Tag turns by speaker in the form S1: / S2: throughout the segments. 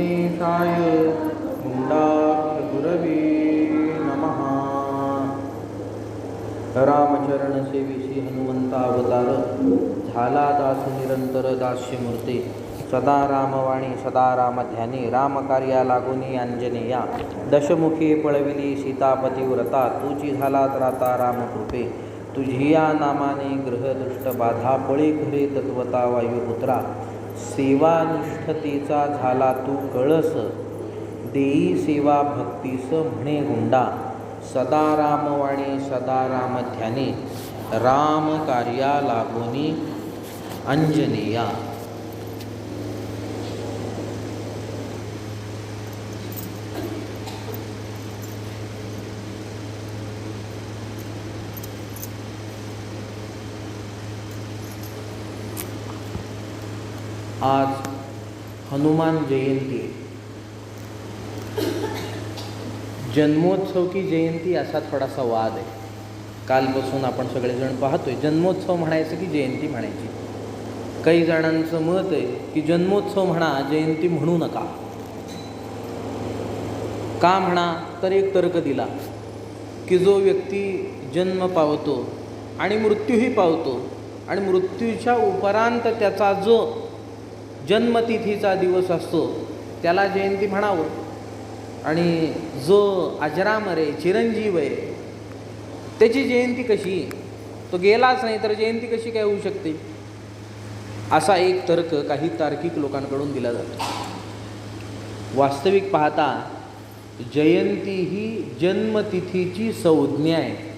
S1: भवद्भान्तदिनेशाय गुण्डाक्षगुरवे नमः. रामचरणसेविषयी हनुमंता अवतार झाला दास निरंतर दास्यमूर्ती सदा रामवाणी सदा रामध्यानी रामकार्या लागुनी अंजनेया दशमुखी पळविली सीतापती व्रता तुझी झाला त्राता रामकृपे तुझी या नामाने ग्रहदृष्ट बाधा पळी घरे तत्वता वायुपुत्रा सेवानिष्ठतेचा झाला तू कळस. देई सेवा भक्तीस म्हणे गुंडा. सदा रामवाणी सदा रामध्याने राम कार्या लागोनी अंजनेया. आज हनुमान जयंती आहे. जन्मोत्सव की जयंती असा थोडासा वाद आहे. कालपासून आपण सगळेजण पाहतोय जन्मोत्सव म्हणायचं की जयंती म्हणायची. काही जणांचं मत आहे की जन्मोत्सव म्हणा जयंती म्हणू नका. का म्हणा तर एक तर्क दिला. की जो व्यक्ती जन्म पावतो आणि मृत्यूही पावतो आणि मृत्यूच्या उपरांत त्याचा जो जन्मतिथीचा दिवस असतो त्याला जयंती म्हणावं. आणि जो अजरामर आहे चिरंजीव आहे त्याची जयंती कशी? तो गेलाच नाही तर जयंती कशी काय होऊ शकते? असा एक तर्क काही तार्किक लोकांकडून दिला जातो. वास्तविक पाहता जयंती ही जन्मतिथीची संज्ञा आहे.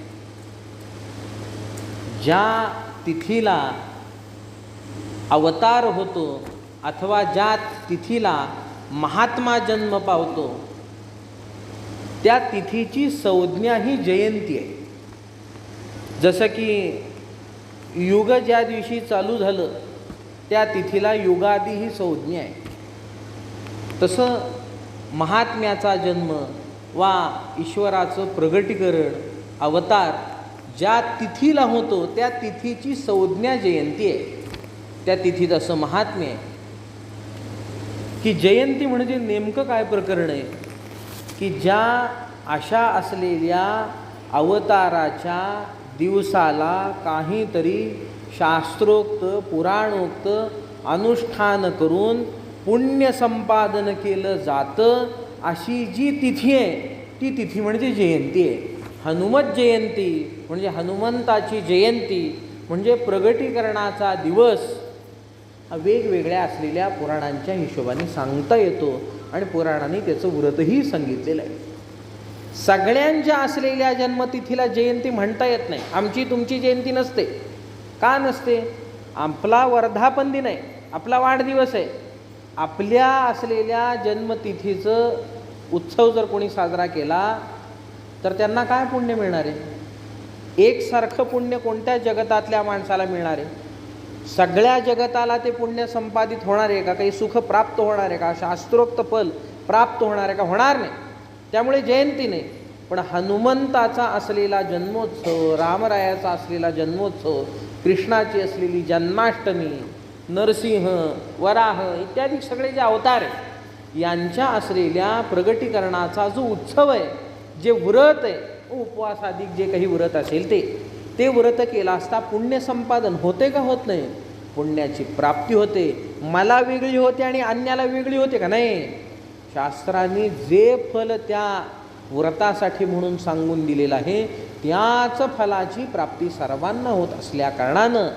S1: ज्या तिथीला अवतार होतो अथवा ज्या तिथीला महात्मा जन्म पावतो त्या तिथीची संज्ञा ही जयंती आहे. जसं की युग ज्या दिवशी चालू झालं त्या तिथीला युगादी ही संज्ञा आहे. तसं महात्म्याचा जन्म वा ईश्वराचं प्रगटीकरण अवतार ज्या तिथीला होतो त्या तिथीची संज्ञा जयंती आहे. त्या तिथीत असं महात्म्य आहे. की जयंती म्हणजे नेमकं काय प्रकरण आहे? की ज्या अशा असलेल्या अवताराच्या दिवसाला काहीतरी शास्त्रोक्त पुराणोक्त अनुष्ठान करून पुण्य संपादन केलं जातं अशी जी तिथी आहे ती तिथी म्हणजे जयंती आहे. हनुमत जयंती म्हणजे हनुमंताची जयंती म्हणजे प्रगटीकरणाचा दिवस वेगवेगळ्या असलेल्या पुराणांच्या हिशोबाने सांगता येतो आणि पुराणाने त्याचं व्रतही सांगितलेलं आहे. सगळ्यांच्या असलेल्या जन्मतिथीला जयंती म्हणता येत नाही. आमची तुमची जयंती नसते. का नसते? आपला वर्धापन दिन आहे. आपला वाढदिवस आहे. आपल्या असलेल्या जन्मतिथीचं उत्सव जर कोणी साजरा केला तर त्यांना काय पुण्य मिळणार आहे? एकसारखं पुण्य कोणत्या जगतातल्या माणसाला मिळणार आहे? सगळ्या जगताला ते पुण्य संपादित होणार आहे का? काही सुख प्राप्त होणार आहे का? शास्त्रोक्त फल प्राप्त होणार आहे का? होणार नाही. त्यामुळे जयंती नाही. पण हनुमंताचा असलेला जन्मोत्सव रामरायाचा असलेला जन्मोत्सव कृष्णाची असलेली जन्माष्टमी नरसिंह वराह इत्यादी सगळे जे अवतार आहे यांच्या असलेल्या प्रगटीकरणाचा जो उत्सव आहे जे व्रत आहे उपवासाधिक जे काही व्रत असेल ते. ते व्रत केलं असता पुण्य संपादन होते का होत नाही? पुण्याची प्राप्ती होते. मला वेगळी होते आणि अन्याला वेगळी होते का नाही? शास्त्रांनी जे फल त्या व्रतासाठी म्हणून सांगून दिलेलं आहे त्याच फलाची प्राप्ती सर्वांना होत असल्या कारणानं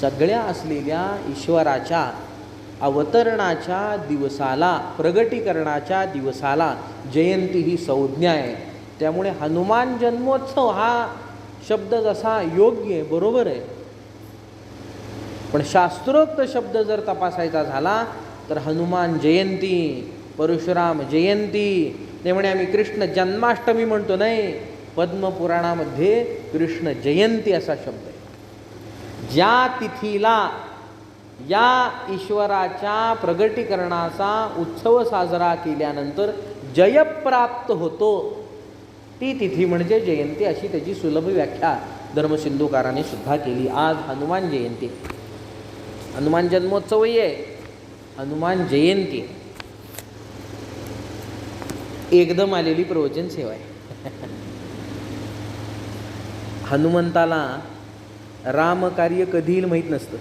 S1: सगळ्या असलेल्या ईश्वराच्या अवतरणाच्या दिवसाला प्रगटीकरणाच्या दिवसाला जयंती ही संज्ञा आहे. त्यामुळे हनुमान जन्मोत्सव हा शब्द जसा योग्य आहे बरोबर आहे. पण शास्त्रोक्त शब्द जर तपासायचा झाला तर हनुमान जयंती परशुराम जयंती ते म्हणे आम्ही कृष्ण जन्माष्टमी म्हणतो नाही पद्मपुराणामध्ये कृष्ण जयंती असा शब्द आहे. ज्या तिथीला या ईश्वराच्या प्रगटीकरणाचा उत्सव साजरा केल्यानंतर जयप्राप्त होतो ती तिथी म्हणजे जयंती अशी त्याची सुलभ व्याख्या धर्मसिंधुकाराने सुद्धा केली. आज हनुमान जयंती. हनुमान जन्मोत्सवही आहे. हनुमान जयंती. एकदम आलेली प्रवचन सेवा आहे. हनुमंताला रामकार्य कधी येईल माहीत नसतं.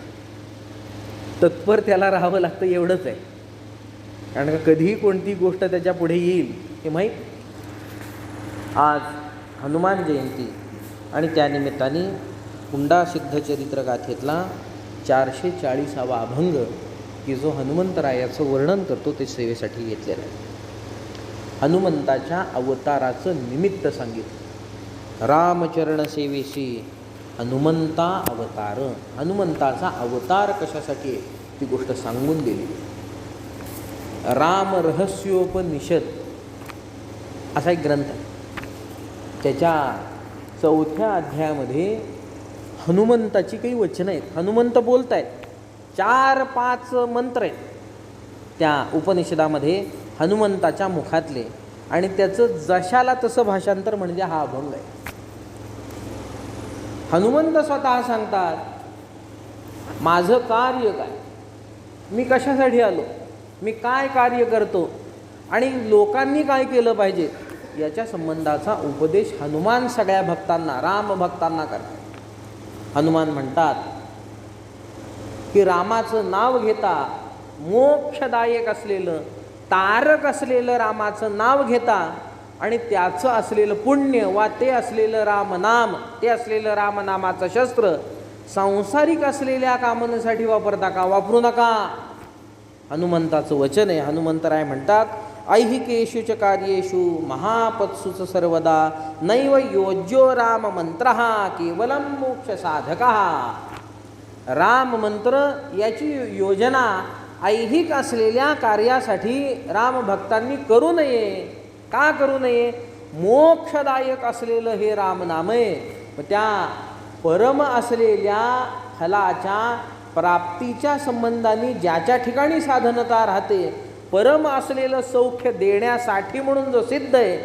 S1: तत्पर त्याला राहावं लागतं एवढंच आहे. कारण का कधीही कोणती गोष्ट त्याच्या पुढे येईल हे माहीत आज हनुमान जयंती आणि त्यानिमित्ताने हुंडा सिद्धचरित्र गाथेतला चारशे चाळीसावा अभंग की जो हनुमंतरायाचं वर्णन करतो ते सेवेसाठी घेतलेलं आहे. हनुमंताच्या अवताराचं निमित्त सांगितलं. रामचरण सेवेशी हनुमंता अवतार. हनुमंताचा अवतार कशासाठी आहे? ती गोष्ट सांगून दिली. राम रहस्योपनिषद असा एक ग्रंथ आहे. त्याच्या चौथ्या अध्यायामध्ये हनुमंताची काही वचनं आहेत. हनुमंत बोलत आहेत चार पाच मंत्र आहेत. त्या उपनिषदामध्ये हनुमंताच्या मुखातले. आणि त्याचं जशाला तसं भाषांतर म्हणजे हा अभंग आहे. हनुमंत स्वतः सांगतात माझं कार्य काय? मी कशासाठी आलो? मी काय कार्य करतो? आणि लोकांनी काय केलं पाहिजे? याच्या संबंधाचा उपदेश हनुमान सगळ्या भक्तांना राम भक्तांना करतात. हनुमान म्हणतात की रामाचं नाव घेता मोक्षदायक असलेलं तारक असलेलं रामाचं नाव घेता आणि त्याचं असलेलं पुण्य वा ते असलेलं रामनाम ते असलेलं रामनामाचं शस्त्र सांसारिक असलेल्या कामांसाठी वापरता का? वापरू नका. हनुमंताचं वचन आहे. हनुमंतराय म्हणतात ऐहिकेषु च कार्येषु महापत्सुच सर्वदा नैव योज्यो राम मंत्र मोक्षसाधकः। मोक्ष साधक राम मंत्र याची योजना ऐहिक असलेल्या कार्यासाठी रामभक्तांनी करू नये। का करू नये? मोक्षदायक असलेलं हे रामनाम आहे त्या परम असलेल्या फलाच्या प्राप्तीच्या संबंधाने ज्याच्या ठिकाणी साधनता राहते परम असलेलं सौख्य देण्यासाठी म्हणून जो सिद्ध आहे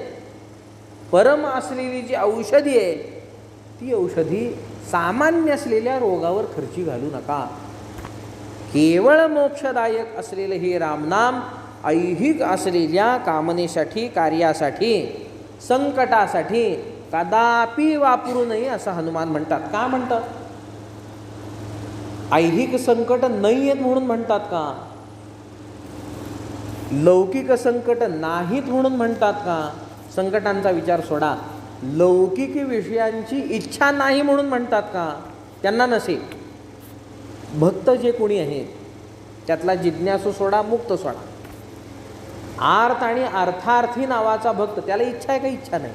S1: परम असलेली जी औषधी आहे ती औषधी सामान्य असलेल्या रोगावर खर्ची घालू नका. केवळ मोक्षदायक असलेलं हे रामनाम ऐहिक असलेल्या कामनेसाठी कार्यासाठी संकटासाठी कदापि वापरू नये असं हनुमान म्हणतात. का म्हणतात? ऐहिक संकट नाही आहेत म्हणून म्हणतात का? लौकिक संकट नाहीत म्हणून म्हणतात का? संकटांचा विचार सोडा. लौकिक विषयांची इच्छा नाही म्हणून म्हणतात का? त्यांना नसे. भक्त जे कोणी आहेत त्यातला जिज्ञासू सोडा मुक्त सोडा. आर्थ आणि अर्थार्थी नावाचा भक्त त्याला इच्छा आहे का? इच्छा नाही.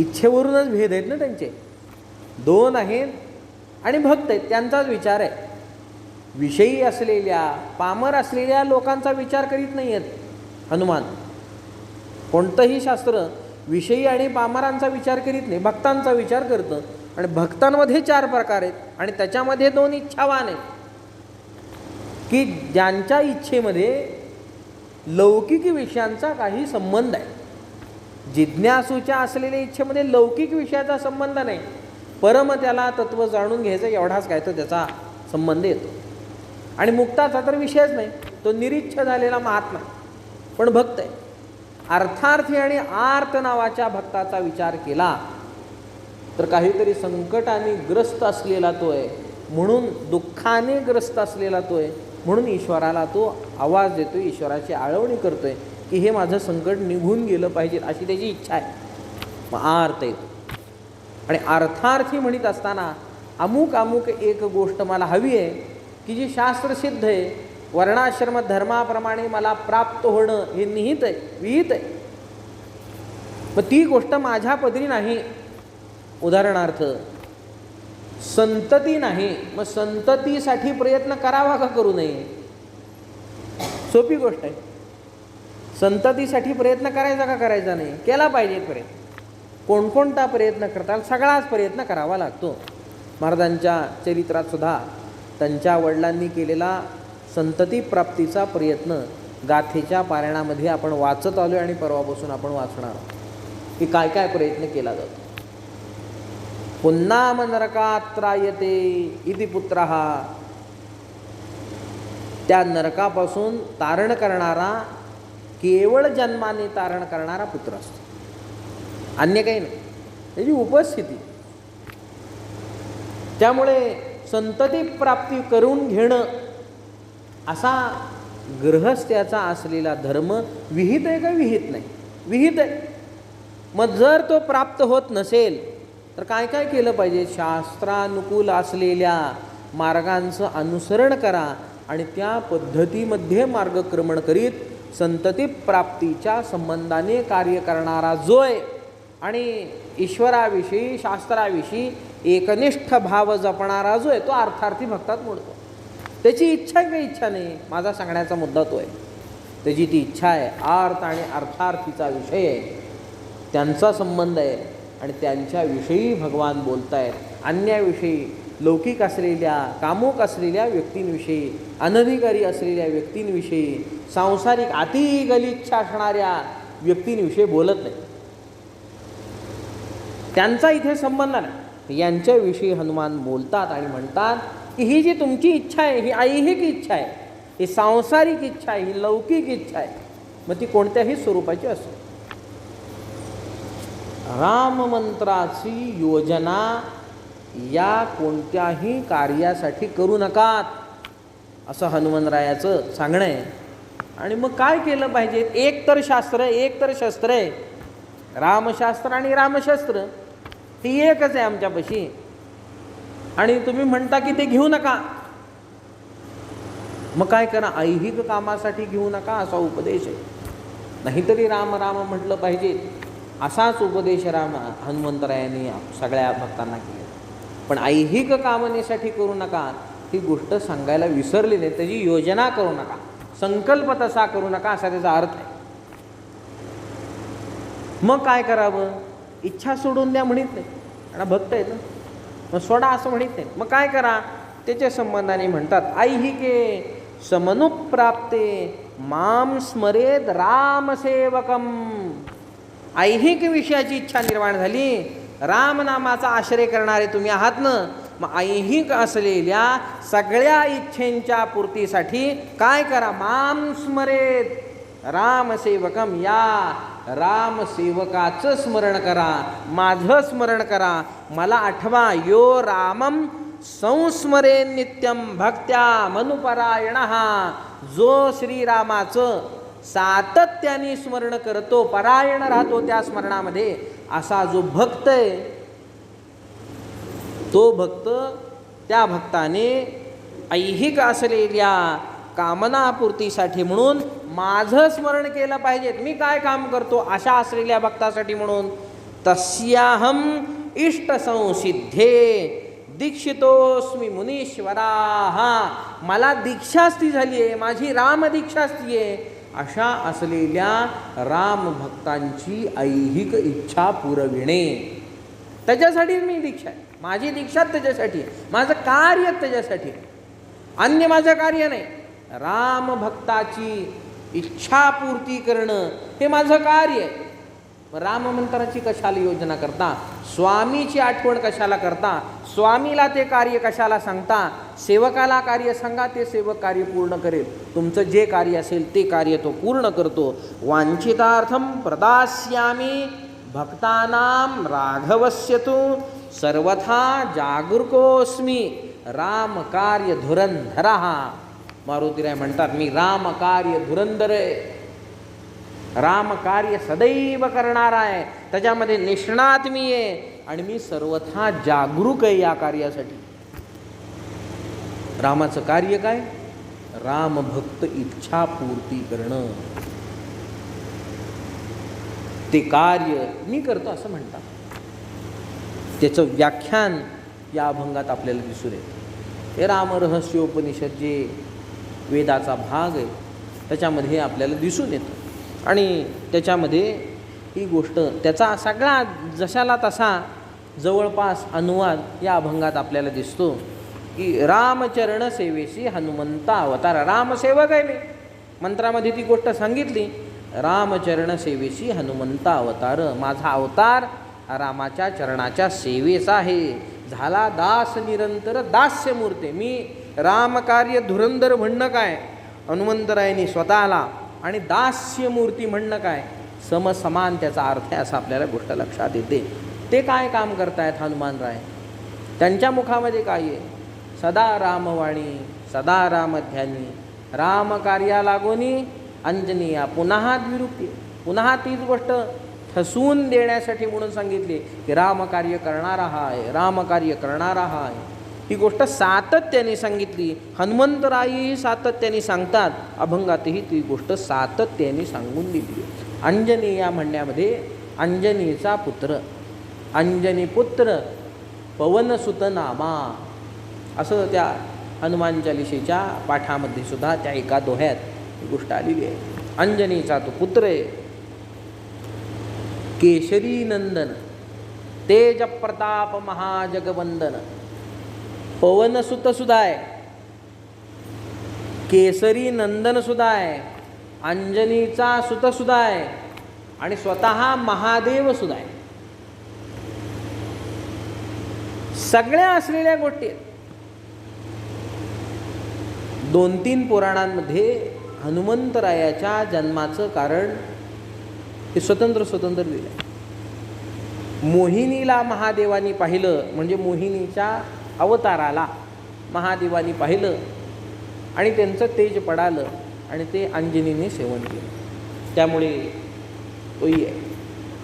S1: इच्छेवरूनच भेद आहेत ना त्यांचे. दोन आहेत आणि भक्त आहेत त्यांचाच विचार आहे. विषयी असलेल्या पामर असलेल्या लोकांचा विचार करीत नाही आहेत हनुमान. कोणतंही शास्त्र विषयी आणि पामरांचा विचार करीत नाही भक्तांचा विचार करतं. आणि भक्तांमध्ये चार प्रकार आहेत आणि त्याच्यामध्ये दोन इच्छावान आहेत. की ज्यांच्या इच्छेमध्ये लौकिक विषयांचा काही संबंध आहे. जिज्ञासूच्या असलेल्या इच्छेमध्ये लौकिक विषयाचा संबंध नाही. परम त्याला तत्त्व जाणून घ्यायचं एवढाच काय तर त्याचा संबंध येतो. आणि मुक्ताचा तर विषयच नाही. तो निरीच्छ झालेला महात्मा. पण भक्त आहे. अर्थार्थी आणि आर्त नावाच्या भक्ताचा विचार केला तर काहीतरी संकटाने ग्रस्त असलेला तो आहे. म्हणून दुःखाने ग्रस्त असलेला तो आहे. म्हणून ईश्वराला तो आवाज देतो ईश्वराची आळवणी करतोय की हे माझं संकट निघून गेलं पाहिजे अशी त्याची इच्छा आहे. मग आर्थ येतो आणि अर्थार्थी म्हणत असताना अमुक अमुक एक गोष्ट मला हवी आहे. की जी शास्त्रसिद्ध आहे वर्णाश्रम धर्माप्रमाणे मला प्राप्त होणं हे निहित आहे विहित आहे. मग ती गोष्ट माझ्या पदरी नाही. उदाहरणार्थ संतती नाही मग संततीसाठी प्रयत्न करावा का करू नये? सोपी गोष्ट आहे. संततीसाठी प्रयत्न करायचा का करायचा नाही? केला पाहिजे प्रयत्न. कोणकोणता प्रयत्न करताल सगळाच प्रयत्न करावा लागतो. महाराजांच्या चरित्रात सुद्धा त्यांच्या वडिलांनी केलेला संतती प्राप्तीचा प्रयत्न गाथेच्या पारायणामध्ये आपण वाचत आलो आणि परवापासून आपण वाचणार आहोत. की काय काय प्रयत्न केला जातो. पुन्हा नरकात त्रायते इति पुत्र. त्या नरकापासून तारण करणारा केवळ जन्माने तारण करणारा पुत्र असतो. अन्य काही नाही. त्याची उपस्थिती. त्यामुळे संतती प्राप्ती करून घेणं. असा गृहस्थ्याचा असलेला धर्म विहित आहे का विहित नाही? विहित आहे. मग जर तो प्राप्त होत नसेल तर काय काय केलं पाहिजे? शास्त्रानुकूल असलेल्या मार्गांचं अनुसरण करा आणि त्या पद्धतीमध्ये मार्गक्रमण करीत संतती प्राप्तीच्या संबंधाने कार्य करणारा जो आहे आणि ईश्वराविषयी शास्त्राविषयी एकनिष्ठ भाव जपणारा जो आहे तो अर्थार्थी भक्तात मोडतो. त्याची इच्छा काही इच्छा नाही? माझा सांगण्याचा मुद्दा तो आहे. त्याची ती इच्छा आहे अर्थ आणि अर्थार्थीचा विषय आहे. त्यांचा संबंध आहे आणि त्यांच्याविषयी भगवान बोलत आहेत अन्याविषयी लौकिक असलेल्या कामुक असलेल्या व्यक्तींविषयी अनधिकारी असलेल्या व्यक्तींविषयी सांसारिक अति गलिच्छा असणाऱ्या व्यक्तींविषयी बोलत नाही. त्यांचा इथे संबंध नाही. यांच्याविषयी हनुमान बोलतात आणि म्हणतात की ही जी तुमची इच्छा आहे ही ऐहिक इच्छा आहे ही सांसारिक इच्छा आहे ही लौकिक इच्छा आहे मग ती कोणत्याही स्वरूपाची असो. राममंत्राची योजना या कोणत्याही कार्यासाठी करू नकात असं हनुमंतरायाचं सांगणं आहे. आणि मग काय केलं पाहिजे? एक तर शास्त्र आहे एक तर शस्त्र आहे. रामशास्त्र आणि रामशास्त्र. ती एकच आहे आमच्यापाशी. आणि तुम्ही म्हणता की ते घेऊ नका. मग काय करा ऐहिक कामासाठी घेऊ नका असा उपदेश आहे. नाहीतरी राम राम म्हटलं पाहिजे. असाच उपदेश राम हनुमंतरायाने सगळ्या भक्तांना केला. पण ऐहिक कामनेसाठी करू नका. ही गोष्ट सांगायला विसरली नाही त्याची योजना करू नका. संकल्प तसा करू नका असा त्याचा अर्थ आहे. मग काय करावं? इच्छा सोडून द्या म्हणत नाही. आणि भक्त आहेत ना. मग सोडा असं म्हणत नाही. मग काय करा? त्याच्या संबंधाने म्हणतात ऐहिके समनुप्राप्ते माम स्मरेत रामसेवकम. ऐहिक विषयाची इच्छा निर्माण झाली. रामनामाचा आश्रय करणारे तुम्ही आहात ना. मग ऐहिक असलेल्या सगळ्या इच्छेंच्या पूर्तीसाठी काय करा? माम स्मरेत रामसेवकम या रामसेवकाचं स्मरण करा माझं स्मरण करा. मला आठवा यो रामम संस्मरे नित्यम भक्त्या मनुपरायण. जो श्रीरामाचं सातत्याने स्मरण करतो परायण राहतो त्या स्मरणामध्ये असा जो भक्त आहे तो भक्त त्या भक्ताने ऐहिक असलेल्या कामनापूर्तीसाठी म्हणून माझं स्मरण केलं पाहिजे मी काय काम करतो? अशा असलेल्या भक्तासाठी म्हणून तस्याहम इष्टसंसिद्धे दीक्षितोस्मी मुनीश्वरा. हा मला दीक्षास्ती झाली आहे माझी राम दीक्षास्ती आहे. अशा असलेल्या राम भक्तांची ऐहिक इच्छा पुरविणे. त्याच्यासाठी मी दीक्षा आहे. माझी दीक्षा त्याच्यासाठी आहे. माझं कार्य त्याच्यासाठी आहे. अन्य माझं कार्य नाही. राम भक्ताची इच्छापूर्ती करणं हे माझं कार्य आहे. राममंत्राची कशाला योजना करता? स्वामीची आठवण कशाला करता? स्वामीला ते कार्य कशाला सांगता? सेवकाला कार्य सांगा ते सेवक कार्य पूर्ण करेल. तुमचं जे कार्य असेल ते कार्य तो पूर्ण करतो. वांछितार्थम प्रदास्यामी भक्तानाम राघवस्य तू सर्वथा जागरूकोस्मी राम कार्य धुरंधरा मारुतीराय म्हणतात मी राम कार्य धुरंधर आहे. राम कार्य सदैव करणारा आहे. त्याच्यामध्ये निष्णात मी आहे. आणि मी सर्वथा जागरूक आहे या कार्यासाठी. रामाचं कार्य काय? राम भक्त इच्छा पूर्ती करणं. ते कार्य मी करतो असं म्हणतात. त्याचं व्याख्यान या अभंगात आपल्याला दिसून येतं. हे रामरहस्योपनिषद जे वेदाचा भाग आहे. त्याच्यामध्ये आपल्याला दिसून येतं. आणि त्याच्यामध्ये ही गोष्ट त्याचा सगळा जशाला तसा जवळपास अनुवाद या अभंगात आपल्याला दिसतो की रामचरण सेवेशी हनुमंता अवतार. रामसेवक आहे मी. मंत्रामध्ये ती गोष्ट सांगितली. रामचरण सेवेशी हनुमंता अवतार. माझा अवतार रामाच्या चरणाच्या सेवेचा आहे. झाला दास निरंतर दास्य मूर्ते मी रामकार्य धुरंधर म्हणणं काय? हनुमंतरायांनी स्वतःला आणि दास्य मूर्ती म्हणणं काय? समसमान त्याचा अर्थ आहे असं आपल्याला गोष्ट लक्षात येते. ते काय काम करतायत हनुमान राय त्यांच्या मुखामध्ये काय आहे? सदा रामवाणी सदा रामध्यानी रामकार्या लागोनी अंजनीया पुन्हा द्विरूपी. पुन्हा तीच गोष्ट ठसून देण्यासाठी म्हणून सांगितली की रामकार्य करणारा हा आहे रामकार्य करणारा हा आहे. ही गोष्ट सातत्याने सांगितली. हनुमंतरायही सातत्याने सांगतात. अभंगातही ती गोष्ट सातत्याने सांगून दिली. अंजनी या म्हणण्यामध्ये अंजनीचा पुत्र अंजनी पुत्र पवनसुत नामा. असं त्या हनुमान चालिशेच्या पाठामध्ये सुद्धा त्या एका दोह्यात ही गोष्ट आलेली आहे. अंजनीचा तो पुत्र आहे. केशरी नंदन तेज प्रताप महाजगवंदन. पवनसुतसुद्धा आहे केसरी नंदनसुद्धा आहे अंजनीचा सुतसुद्धा आहे आणि स्वतः महादेवसुद्धा आहे सगळ्या असलेल्या गोष्टी दोन तीन पुराणांमध्ये हनुमंतरायाच्या जन्माचं कारण हे स्वतंत्र स्वतंत्र दिलं आहे मोहिनीला महादेवानी पाहिलं म्हणजे मोहिनीच्या अवताराला महादेवानी पाहिलं आणि त्यांचं तेज पडालं आणि ते अंजनीने सेवन केलं. त्यामुळे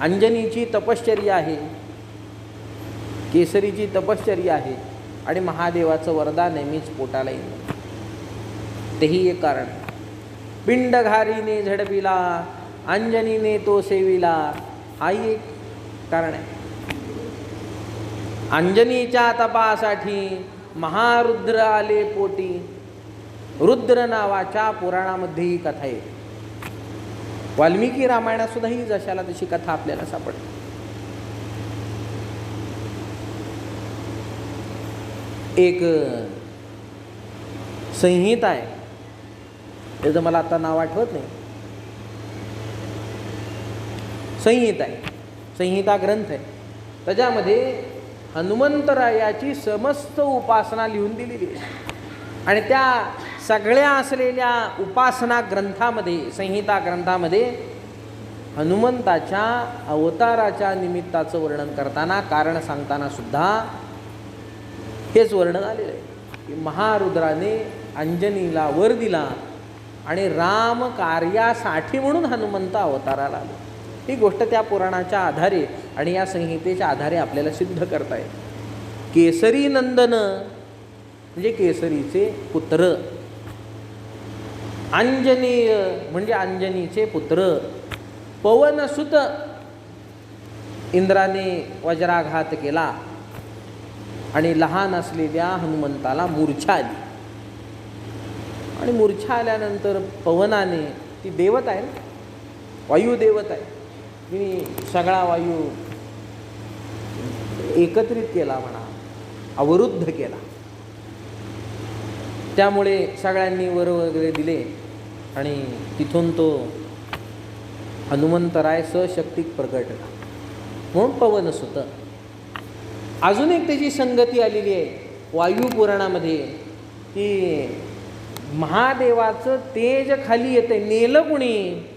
S1: अंजनीची तपश्चर्या आहे केसरीची तपश्चर्या आहे आणि महादेवाचं वरदान नेहमीच पोटाला येईल तेही एक कारण. पिंडघारीने झडपिला अंजनीने तो सेविला हाही एक कारण आहे. अंजनीच्या तपासाठी महारुद्र आले पोटी. रुद्र नावाच्या पुराणामध्ये ही कथा आहे वाल्मिकी रामायणातसुद्धा ही जशाला तशी कथा आपल्याला सापडते. एक संहिता आहे. त्याचं मला आता नाव आठवत नाही. संहिता आहे. संहिता ग्रंथ आहे. त्याच्यामध्ये हनुमंतरायाची समस्त उपासना लिहून दिलेली आहे. आणि त्या सगळ्या असलेल्या उपासना ग्रंथामध्ये संहिता ग्रंथामध्ये हनुमंताच्या अवताराच्या निमित्ताचं वर्णन करताना कारण सांगताना सुद्धा हेच वर्णन आलेलं आहे. की महारुद्राने अंजनीला वर दिला आणि राम कार्यासाठी म्हणून हनुमंत अवताराला आलो. ही गोष्ट त्या पुराणाच्या आधारे आणि या संहितेच्या आधारे आपल्याला सिद्ध करता येईल. केसरी नंदन म्हणजे केसरीचे पुत्र. अंजनीय म्हणजे अंजनीचे पुत्र. पवनसुत इंद्राने वज्राघात केला. आणि लहान असलेल्या हनुमंताला मूर्छा आली. आणि मूर्छा आल्यानंतर पवनाने ती देवत आहे ना? वायू देवत आहे. मी सगळा वायू एकत्रित केला म्हणा अवरुद्ध केला. त्यामुळे सगळ्यांनी वर वगैरे दिले आणि तिथून तो हनुमंतराय सशक्तिक प्रगटला म्हणून पवन सुत. अजून एक त्याची संगती आलेली आहे वायू पुराणामध्ये. की महादेवाचं तेज खाली येते नेलं कुणी?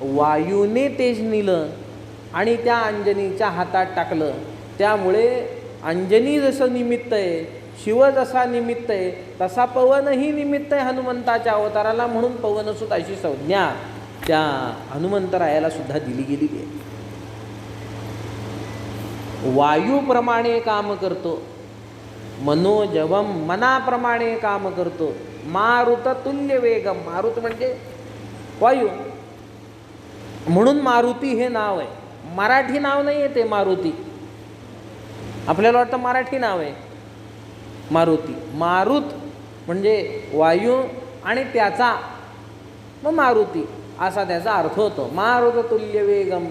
S1: वायूने तेज नेलं आणि त्या अंजनीच्या हातात टाकलं. त्यामुळे अंजनी जसं निमित्त आहे शिव जसा निमित्त आहे तसा पवनही निमित्त आहे हनुमंताच्या अवताराला म्हणून पवनसुत अशी संज्ञा त्या हनुमंतरायाला सुद्धा दिली गेलेली आहे. वायूप्रमाणे काम करतो मनोजवम मनाप्रमाणे काम करतो मारुत तुल्य वेगम. मारुत म्हणजे वायू. म्हणून मारुती हे नाव आहे. मराठी नाव नाही आहे ते मारुती. आपल्याला वाटतं मराठी नाव आहे. मारुती. मारुत म्हणजे वायू आणि त्याचा मग मारुती. असा त्याचा अर्थ होतो. मारुत तुल्य वेगम.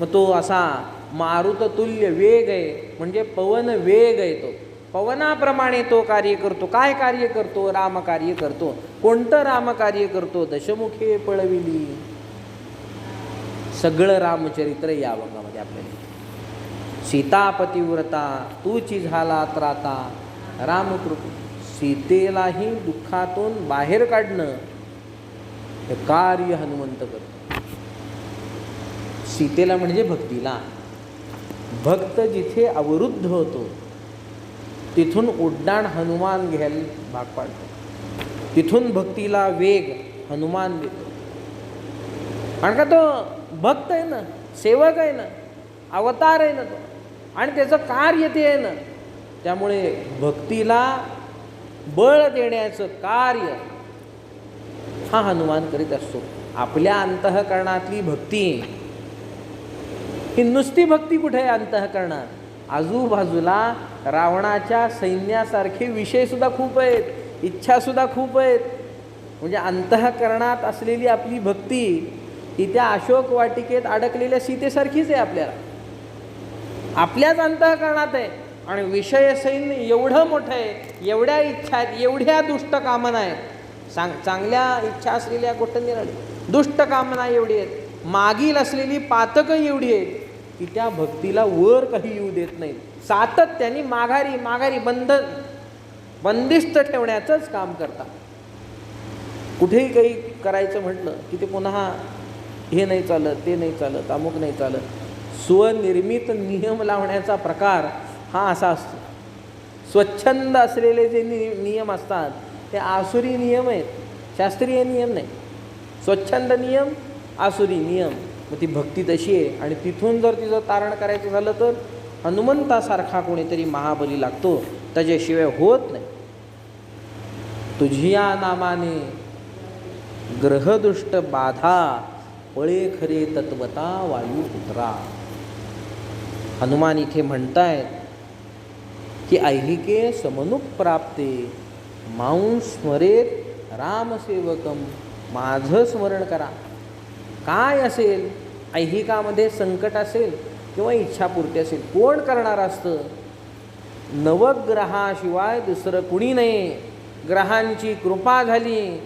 S1: मग तो असा मारुत तुल्य वेग आहे. म्हणजे पवन वेग आहे तो. पवनाप्रमाणे तो कार्य करतो. काय कार्य करतो? रामकार्य करतो. कोणतं रामकार्य करतो? दशमुखे पळविली. सगळं रामचरित्र या बघा सीतापतिव्रता तूची झाला त्राता. रामकृप सीतेलाही दुःखातून बाहेर काढणं हे कार्य हनुमंत करतो. सीतेला म्हणजे भक्तीला. भक्त जिथे अवरुद्ध होतो तिथून उड्डाण हनुमान घ्यायला भाग पाडतो. तिथून भक्तीला वेग हनुमान देतो. कारण का तो भक्त आहे ना सेवक आहे ना अवतार आहे ना तो. आणि त्याचं कार्य ते आहे ना. त्यामुळे भक्तीला बळ देण्याचं कार्य हा हनुमान करीत असतो. आपल्या अंतःकरणातली भक्ती ही नुसती भक्ती कुठे आहे अंतःकरणात? आजूबाजूला रावणाच्या सैन्यासारखे विषयसुद्धा खूप आहेत इच्छासुद्धा खूप आहेत. म्हणजे अंतःकरणात असलेली आपली भक्ती ही त्या अशोक वाटिकेत अडकलेल्या सीतेसारखीच आहे आपल्याला. आपल्याच अंतःकरणात आहे. आणि विषय सैन्य एवढं मोठं आहे एवढ्या इच्छा आहेत एवढ्या दुष्ट कामना आहेत. सांग चांगल्या इच्छा असलेल्या गोष्ट निराळी? दुष्ट कामना एवढी आहेत. मागील असलेली पातकं एवढी आहेत की त्या भक्तीला वर काही येऊ देत नाहीत. सातत्याने माघारी माघारी बंध बंदिस्त ठेवण्याचंच काम करतात. कुठेही काही करायचं म्हटलं की ते पुन्हा हे नाही चालत ते नाही चालत अमुक नाही चालत. स्वनिर्मित नियम लावण्याचा प्रकार हा असा असतो. स्वच्छंद असलेले जे नि नियम असतात ते आसुरी नियम आहेत. शास्त्रीय नियम नाही. स्वच्छंद नियम आसुरी नियम. मग ती भक्ती तशी आहे आणि तिथून जर तिचं तारण करायचं झालं तर हनुमंतासारखा कोणीतरी महाबली लागतो. त्याच्याशिवाय होत नाही. तुझिया नामाने ग्रहदुष्ट बाधा पळे खरे तत्वता वायुपुत्रा हनुमान इथे म्हणतायत की ऐहिके समनुप प्राप्ते मांस स्मरेत रामसेवकम माझं स्मरण करा. काय असेल? ऐहिकामध्ये संकट असेल किंवा इच्छापूर्ती असेल कोण करणार असतं? नवग्रहाशिवाय दुसरं कुणी नाही. ग्रहांची कृपा झाली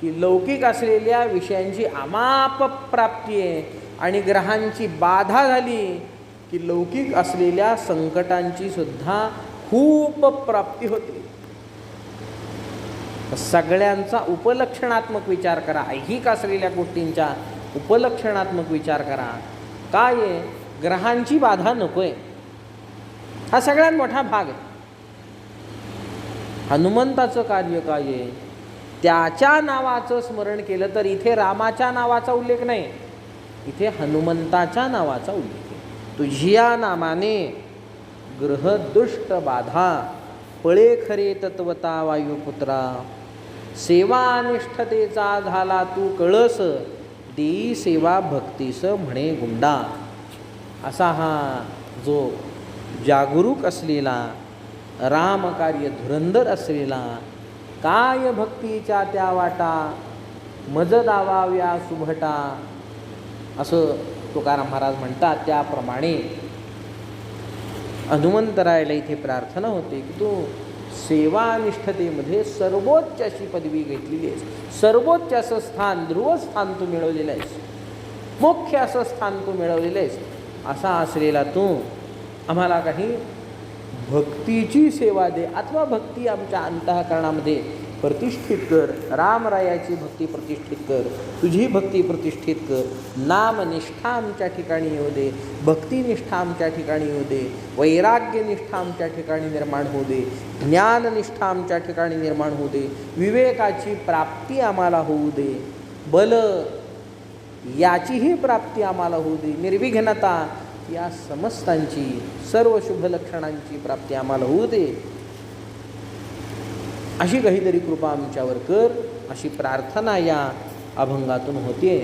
S1: की लौकिक असलेल्या विषयांची अमाप प्राप्ती आहे. आणि ग्रहांची बाधा झाली की लौकिक असलेल्या संकटांची सुद्धा खूप प्राप्ती होते. सगळ्यांचा उपलक्षणात्मक विचार करा ऐहिक असलेल्या गोष्टींचा उपलक्षणात्मक विचार करा. काय आहे? ग्रहांची बाधा नको आहे हा सगळ्यात मोठा भाग आहे. हनुमंताचं कार्य काय आहे? त्याच्या नावाचं स्मरण केलं तर इथे रामाच्या नावाचा उल्लेख नाही. इथे हनुमंताच्या नावाचा उल्लेख. तुझिया नामाने ग्रहदुष्ट बाधा पळे खरे तत्वता वायुपुत्रा. सेवानिष्ठतेचा झाला तू कळस देई सेवा भक्तीस म्हणे गुंडा. असा हा जो जागरूक असलेला रामकार्य धुरंधर असलेला काय भक्तीच्या त्या वाटा मज दावाव्या सुभटा असं तुकाराम महाराज म्हणतात त्याप्रमाणे. हनुमंतरायला इथे प्रार्थना होते की तू सेवानिष्ठतेमध्ये सर्वोच्च अशी पदवी घेतलेली आहेस. सर्वोच्च असं स्थान ध्रुवस्थान तू मिळवलेलं आहेस. मुख्य असं स्थान तू मिळवलेलं आहेस. असा असलेला तू आम्हाला काही भक्तीची सेवा दे. अथवा भक्ती आमच्या अंतःकरणामध्ये प्रतिष्ठित कर रामरायाची भक्ती प्रतिष्ठित कर तुझी भक्ती प्रतिष्ठित कर नामनिष्ठा आमच्या ठिकाणी येऊ दे भक्तिनिष्ठा आमच्या ठिकाणी येऊ दे वैराग्यनिष्ठा आमच्या ठिकाणी निर्माण होऊ दे ज्ञाननिष्ठा आमच्या ठिकाणी निर्माण होऊ दे विवेकाची प्राप्ती आम्हाला होऊ दे बल याचीही प्राप्ती आम्हाला होऊ दे निर्विघ्नता या समस्तांची सर्व शुभ लक्षणांची प्राप्ती आम्हाला होऊ दे. अशी काहीतरी कृपा आमच्यावर कर अशी प्रार्थना या अभंगातून होते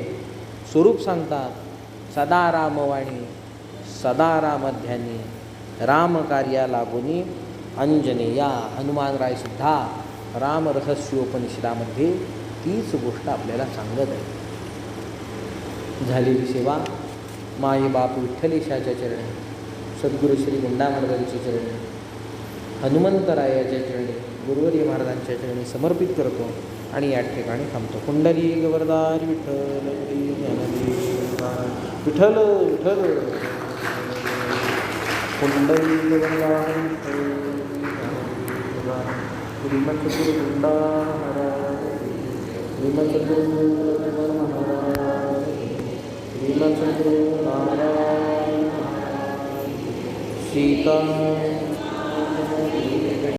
S1: स्वरूप सांगतात सदा रामवाणी सदा रामध्यानी रामकार्या लागुनी अंजनेया हनुमानरायसुद्धा रामरहस्योपनिषदामध्ये तीच गोष्ट आपल्याला सांगत आहे झालेली सेवा माई बाप विठ्ठलेशाच्या चरणी सद्गुरू श्री गुंडामडगरीच्या चरणी हनुमंतरायाच्या चरणी गुरुवर्य महाराजांच्या चरणी समर्पित करतो आणि या ठिकाणी थांबतो कुंडली गवरदार विठ्ठल श्री ज्ञानदेव महाराज. विठ्ठल विठ्ठल कुंडली गवरदार विठ्ठल श्री ज्ञानदेव महाराज. श्रीमद सद्गुरु वृंदावन महाराज श्रीमद सद्गुरु महाराज श्रीमद सद्गुरु नारायण सीता